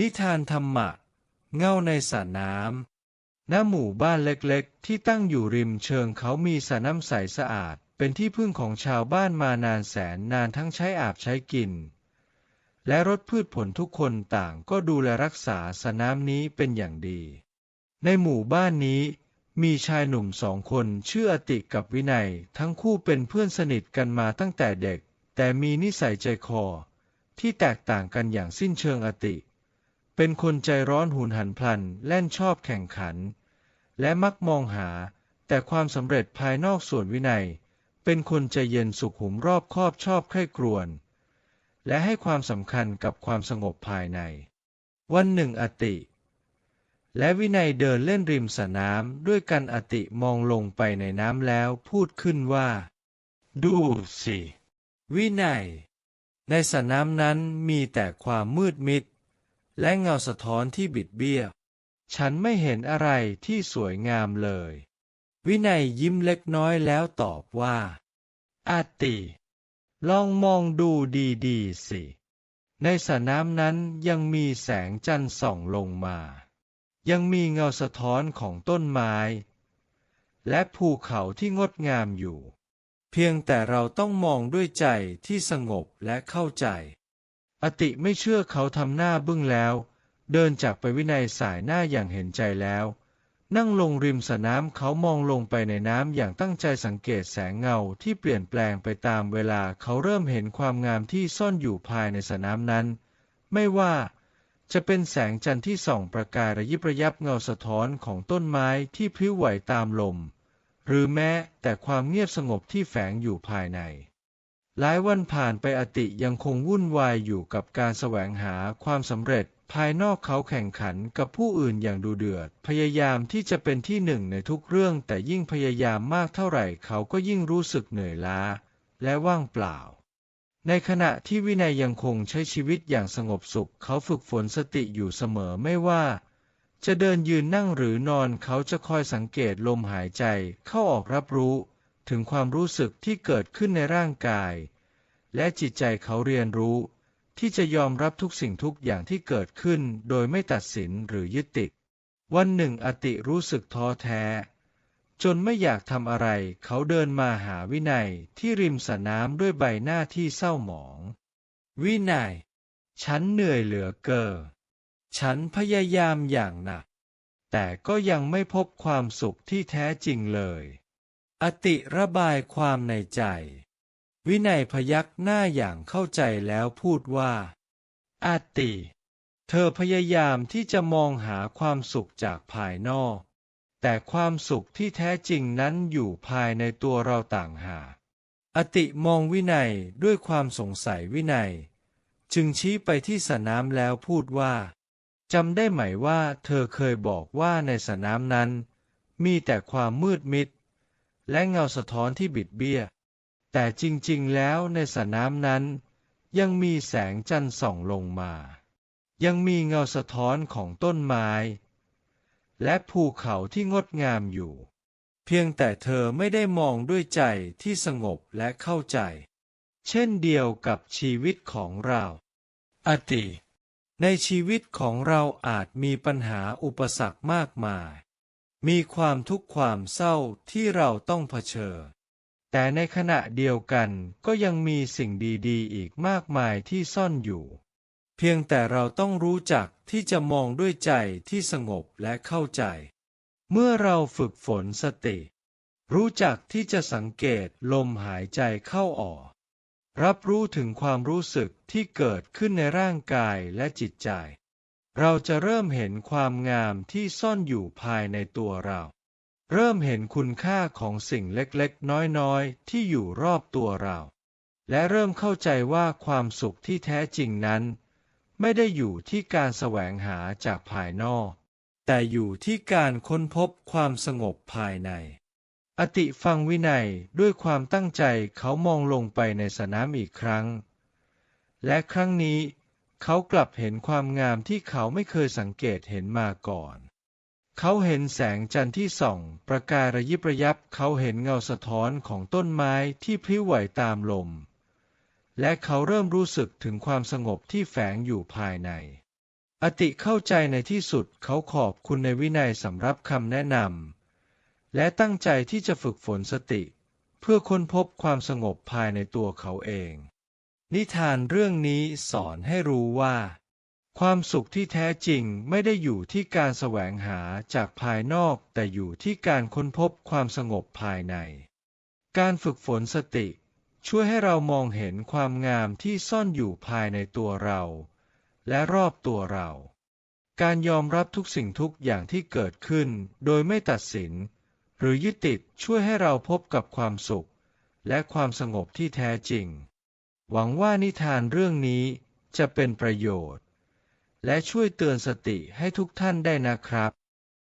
นิทานธรรมะ เง่าในสระน้ำณหมู่บ้านเล็กๆ ที่ตั้งอยู่ริมเชิงเขามีสระน้ำใสสะอาด เป็นที่พึ่งของชาวบ้านมานานแสนนานทั้งใช้อาบใช้กิน และรถพืชผลทุกคนต่างก็ดูแลรักษาสระน้ำนี้เป็นอย่างดี ในหมู่บ้านนี้มีชายหนุ่มสองคนชื่ออติกับวินัย ทั้งคู่เป็นเพื่อนสนิทกันมาตั้งแต่เด็ก แต่มีนิสัยใจคอ ที่แตกต่างกันอย่างสิ้นเชิงอติ เป็นคนใจร้อนหุนหันพลันแล่นชอบแข่งขัน และมักมองหา แต่ความสำเร็จภายนอกส่วนวินัย เป็นคนใจเย็นสุขุมรอบคอบชอบใคร่ครวญและให้ความสำคัญกับความสงบภายใน วันหนึ่งอติ และวินัยเดินเล่นริมสระน้ำด้วยกันอติมองลงไปในน้ำแล้วพูดขึ้นว่า ดูสิ วินัย ในสระน้ำนั้นมีแต่ความมืดมิด และเงาสะท้อนที่บิดเบี้ยว ฉันไม่เห็นอะไรที่สวยงามเลย วินัยยิ้มเล็กน้อยแล้วตอบว่า อาติ ลองมองดูดีๆสิ ในสระน้ำนั้นยังมีแสงจันทร์ส่องลงมา ยังมีเงาสะท้อนของต้นไม้ และภูเขาที่งดงามอยู่ เพียงแต่เราต้องมองด้วยใจที่สงบและเข้าใจ อติไม่เชื่อเขาทำหน้าบึ้งแล้ว เดินจากไปวินัยสายหน้าอย่างเห็นใจแล้ว นั่งลงริมสระน้ำเขามองลงไปในน้ำอย่างตั้งใจสังเกตแสงเงาที่เปลี่ยนแปลงไปตามเวลาเขาเริ่มเห็นความงามที่ซ่อนอยู่ภายในสระน้ำนั้น ไม่ว่าจะเป็นแสงจันทร์ที่ส่องประกายระยิบระยับเงาสะท้อนของต้นไม้ที่พลิ้วไหวตามลม หรือแม้แต่ความเงียบสงบที่แฝงอยู่ภายใน หลายวันผ่านไปอติยังคงวุ่นวายอยู่กับการแสวงหาความสำเร็จ ภายนอกเขาแข่งขันกับผู้อื่นอย่างดูเดือด พยายามที่จะเป็นที่หนึ่งในทุกเรื่อง แต่ยิ่งพยายามมากเท่าไหร่เขาก็ยิ่งรู้สึกเหนื่อยล้า และว่างเปล่า ในขณะที่วินัยยังคงใช้ชีวิตอย่างสงบสุข เขาฝึกฝนสติอยู่เสมอไม่ว่า จะเดินยืนนั่งหรือนอนเขาจะคอยสังเกตลมหายใจเข้าออกรับรู้ ถึงความรู้สึกที่เกิดขึ้นในร่างกาย และจิตใจเขาเรียนรู้ ที่จะยอมรับทุกสิ่งทุกอย่างที่เกิดขึ้นโดยไม่ตัดสินหรือยึดติด วันหนึ่งอติรู้สึกท้อแท้ จนไม่อยากทำอะไร เขาเดินมาหาวินัยที่ริมสระน้ำด้วยใบหน้าที่เศร้าหมอง วินัย ฉันเหนื่อยเหลือเกินฉันพยายามอย่างหนัก แต่ก็ยังไม่พบความสุขที่แท้จริงเลย อติระบายความในใจ วินัยพยักหน้าอย่างเข้าใจแล้วพูดว่า อติ เธอพยายามที่จะมองหาความสุขจากภายนอก แต่ความสุขที่แท้จริงนั้นอยู่ภายในตัวเราต่างหากอติมองวินัยด้วยความสงสัยวินัย จึงชี้ไปที่สระน้ำแล้วพูดว่าจำได้ไหมว่าเธอเคยบอกว่าในสระน้ำนั้น มีแต่ความมืดมิด และเงาสะท้อนที่บิดเบี้ย แต่จริงๆ แล้วในสระน้ำนั้น ยังมีแสงจันทร์ส่องลงมา ยังมีเงาสะท้อนของต้นไม้ และภูเขาที่งดงามอยู่ เพียงแต่เธอไม่ได้มองด้วยใจที่สงบและเข้าใจ เช่นเดียวกับชีวิตของเรา อติ ในชีวิตของเราอาจมีปัญหาอุปสรรคมากมาย มีความทุกข์ความเศร้าที่เราต้องเผชิญ แต่ในขณะเดียวกันก็ยังมีสิ่งดีๆ อีกมากมายที่ซ่อนอยู่ เพียงแต่เราต้องรู้จักที่จะมองด้วยใจที่สงบและเข้าใจ เมื่อเราฝึกฝนสติ รู้จักที่จะสังเกตลมหายใจเข้าออก รับรู้ถึงความรู้สึกที่เกิดขึ้นในร่างกายและจิตใจ เราจะเริ่มเห็นความงามที่ซ่อนอยู่ภายในตัวเรา เริ่มเห็นคุณค่าของสิ่งเล็กๆ น้อยๆ ที่อยู่รอบตัวเรา และเริ่มเข้าใจว่าความสุขที่แท้จริงนั้น ไม่ได้อยู่ที่การแสวงหาจากภายนอก แต่อยู่ที่การค้นพบความสงบภายใน อติฟังวินัยด้วยความตั้งใจเขามองลงไปในสระน้ำอีกครั้ง และครั้งนี้ เขากลับเห็นความงามที่เขาไม่เคยสังเกตเห็นมาก่อน เขาเห็นแสงจันทร์ที่ส่อง ประกายระยิบระยับ เขาเห็นเงาสะท้อนของต้นไม้ที่พลิ้วไหวตามลม และเขาเริ่มรู้สึกถึงความสงบที่แฝงอยู่ภายใน อติเข้าใจในที่สุดเขาขอบคุณในวินัยสำหรับคำแนะนำ และตั้งใจที่จะฝึกฝนสติ เพื่อค้นพบความสงบภายในตัวเขาเอง นิทานเรื่องนี้สอนให้รู้ว่า ความสุขที่แท้จริงไม่ได้อยู่ที่การแสวงหาจากภายนอกแต่อยู่ที่การค้นพบความสงบภายใน การฝึกฝนสติ ช่วยให้เรามองเห็นความงามที่ซ่อนอยู่ภายในตัวเรา และรอบตัวเรา การยอมรับทุกสิ่งทุกอย่างที่เกิดขึ้นโดยไม่ตัดสิน หรือยึดติดช่วยให้เราพบกับความสุข และความสงบที่แท้จริง หวังว่านิทานเรื่องนี้จะเป็นประโยชน์ และช่วยเตือนสติให้ทุกท่านได้นะครับ